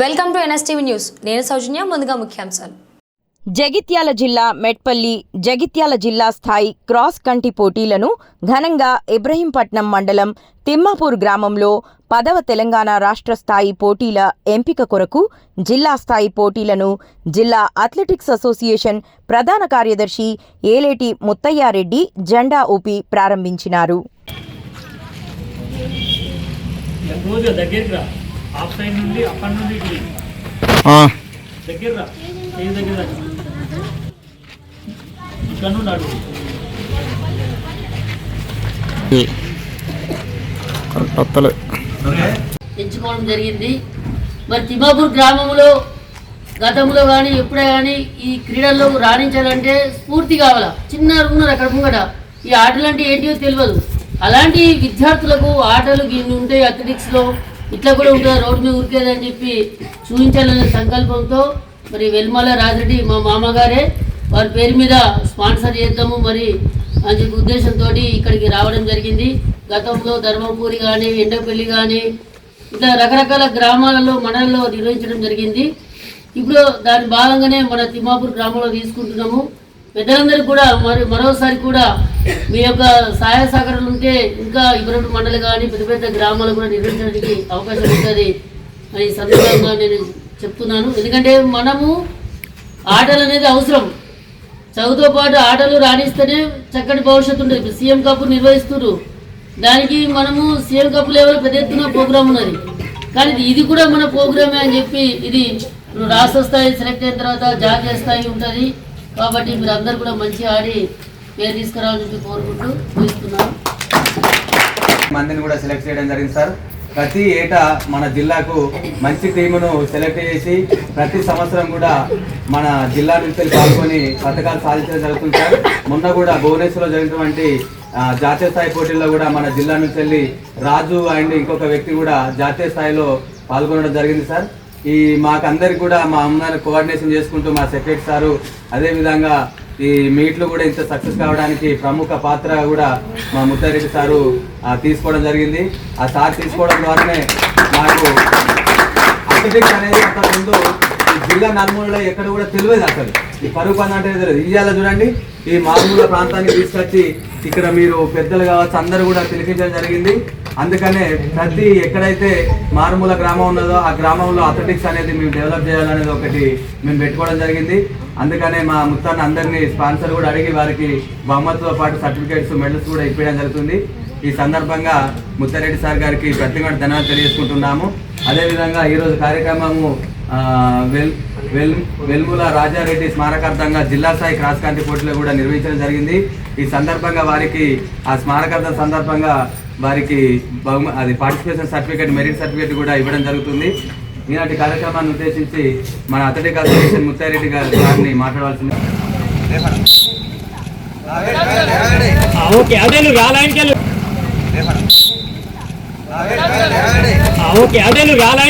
Welcome to NSTV news. నేను సౌజన్య ముందుగా ముఖ్యాంశాలు. జగిత్యాల జిల్లా మెట్పల్లి జగిత్యాల జిల్లా స్థాయి క్రాస్ కంటి పోటీలను ఘనంగా ఇబ్రహీంపట్నం మండలం తిమ్మాపూర్ గ్రామంలో పదవ తెలంగాణ రాష్ట్ర స్థాయి పోటీల ఎంపిక కొరకు జిల్లా స్థాయి పోటీలను జిల్లా అథ్లెటిక్స్ అసోసియేషన్ ప్రధాన కార్యదర్శి ఏలేటి ముత్తయ్యారెడ్డి జెండా ఊపి ప్రారంభించినారు. ఆఫ్ సైడ్ నుండి అప్పటి నుండి ఇటు ఇటు. దగ్గర రా. చేయి దగ్గర రా. ఇక్కడ నుండి అడుగు వస్తలే ఎంచుకోవడం జరిగింది. మరి తిమ్మాపూర్ గ్రామంలో గతంలో కానీ ఎప్పుడే కానీ ఈ క్రీడల్లో రాణించాలంటే స్ఫూర్తి కావాలా? చిన్న ఉన్నారు అక్కడ ముంగట. ఈ ఆటలు అంటే ఏంటియో తెలియదు. అలాంటి విద్యార్థులకు ఆటలు ఇన్ని ఉంటాయి అథ్లెటిక్స్లో. ఇట్లా కూడా ఉంటుందా రోడ్డు మీద ఉరికేదని చెప్పి చూపించాలనే సంకల్పంతో మరి వెల్మల రాజరెడ్డి మా మామగారే వారి పేరు మీద స్పాన్సర్ చేద్దాము మరి అని చెప్పి ఉద్దేశంతో ఇక్కడికి రావడం జరిగింది. గతంలో ధర్మపూరి కానీ ఎండపల్లి కానీ ఇట్లా రకరకాల గ్రామాలలో మండలంలో నిర్వహించడం జరిగింది. ఇప్పుడు దాని భాగంగానే మన తిమ్మాపూర్ గ్రామంలో తీసుకుంటున్నాము. పెద్దలందరికీ కూడా మరి మరోసారి కూడా మీ యొక్క సహాయ సహకారాలు ఉంటే ఇంకా ఇబ్రహ్మ మండలి కానీ పెద్ద పెద్ద గ్రామాలు కూడా నిర్వహించడానికి అవకాశం ఉంటుంది. అని సందర్భంగా నేను చెప్తున్నాను. ఎందుకంటే మనము ఆటలు అనేది అవసరం. చదువుతో పాటు ఆటలు రాణిస్తేనే చక్కటి భవిష్యత్తు ఉంటుంది. ఇప్పుడు సీఎం కప్ నిర్వహిస్తున్నారు. దానికి మనము సీఎం కప్ లెవెల్ పెద్ద ఎత్తున ప్రోగ్రామ్ ఉన్నది. కానీ ఇది కూడా మన ప్రోగ్రామే అని చెప్పి ఇది రాష్ట్ర స్థాయి సెలెక్ట్ అయిన తర్వాత జాతీయ స్థాయి ఉంటుంది. కాబట్టి మీరు అందరు కూడా మంచి ఆడి పేరు తీసుకురావాలని చెప్పి కోరుకుంటూ చూస్తున్నాను మందిని కూడా సెలెక్ట్ చేయడం జరిగింది సార్. ప్రతి ఏటా మన జిల్లాకు మంచి టీమును సెలెక్ట్ చేసి ప్రతి సంవత్సరం కూడా మన జిల్లా నుంచి పాల్గొని పథకాలు సాధించడం జరుగుతుంది సార్. మొన్న కూడా భువనేశ్వర్లో జరిగినటువంటి జాతీయ స్థాయి పోటీల్లో కూడా మన జిల్లా నుంచి వెళ్ళి రాజు అండ్ ఇంకొక వ్యక్తి కూడా జాతీయ స్థాయిలో పాల్గొనడం జరిగింది సార్. ఈ మాకందరికి కూడా మా అమ్మాయిని కోఆర్డినేషన్ చేసుకుంటూ మా సెక్రటరీ సారు అదేవిధంగా ఈ మీట్లు కూడా ఇంత సక్సెస్ కావడానికి ప్రముఖ పాత్ర కూడా మా ముత్తారెడ్డి సారు తీసుకోవడం జరిగింది. ఆ సార్ తీసుకోవడం ద్వారానే మాకు అథ్లెటిక్స్ అనేది అంతకుముందు జిల్లా నలుమూలలో ఎక్కడ కూడా తెలియదు అసలు. ఈ పరుగు పని అంటే తెలియదు. ఇవాళ చూడండి ఈ మారుమూల ప్రాంతానికి తీసుకొచ్చి ఇక్కడ మీరు పెద్దలు కావచ్చు అందరూ కూడా పిలిపించడం జరిగింది. అందుకనే ప్రతి ఎక్కడైతే మారుమూల గ్రామం ఉన్నదో ఆ గ్రామంలో అథ్లెటిక్స్ అనేది మేము డెవలప్ చేయాలనేది ఒకటి మేము పెట్టుకోవడం జరిగింది. అందుకనే మా ముత్తాన్న అందరినీ స్పాన్సర్ కూడా అడిగి వారికి బహుమతితో పాటు సర్టిఫికేట్స్ మెడల్స్ కూడా ఇప్పించడం జరుగుతుంది. ఈ సందర్భంగా ముత్తారెడ్డి సార్ గారికి ప్రత్యేకమైన ధన్యవాదాలు తెలియజేసుకుంటున్నాము. అదేవిధంగా ఈరోజు కార్యక్రమము వెల్ వెల్ వెల్ముల రాజారెడ్డి స్మారకార్థంగా జిల్లా స్థాయి క్రాస్ కంట్రీ పోటీలో కూడా నిర్వహించడం జరిగింది. ఈ సందర్భంగా వారికి ఆ స్మారకార్థ సందర్భంగా వారికి బహుమ అది పార్టిసిపేషన్ సర్టిఫికేట్ మెరిట్ సర్టిఫికేట్ కూడా ఇవ్వడం జరుగుతుంది. ఈనాటి కార్యక్రమాన్ని ఉద్దేశించి మన అథ్లెటిక్ అసోసియేషన్ ముత్తారెడ్డి గారి గారిని మాట్లాడవలసింది. ఆ, ఓకే అదే నువ్వు రా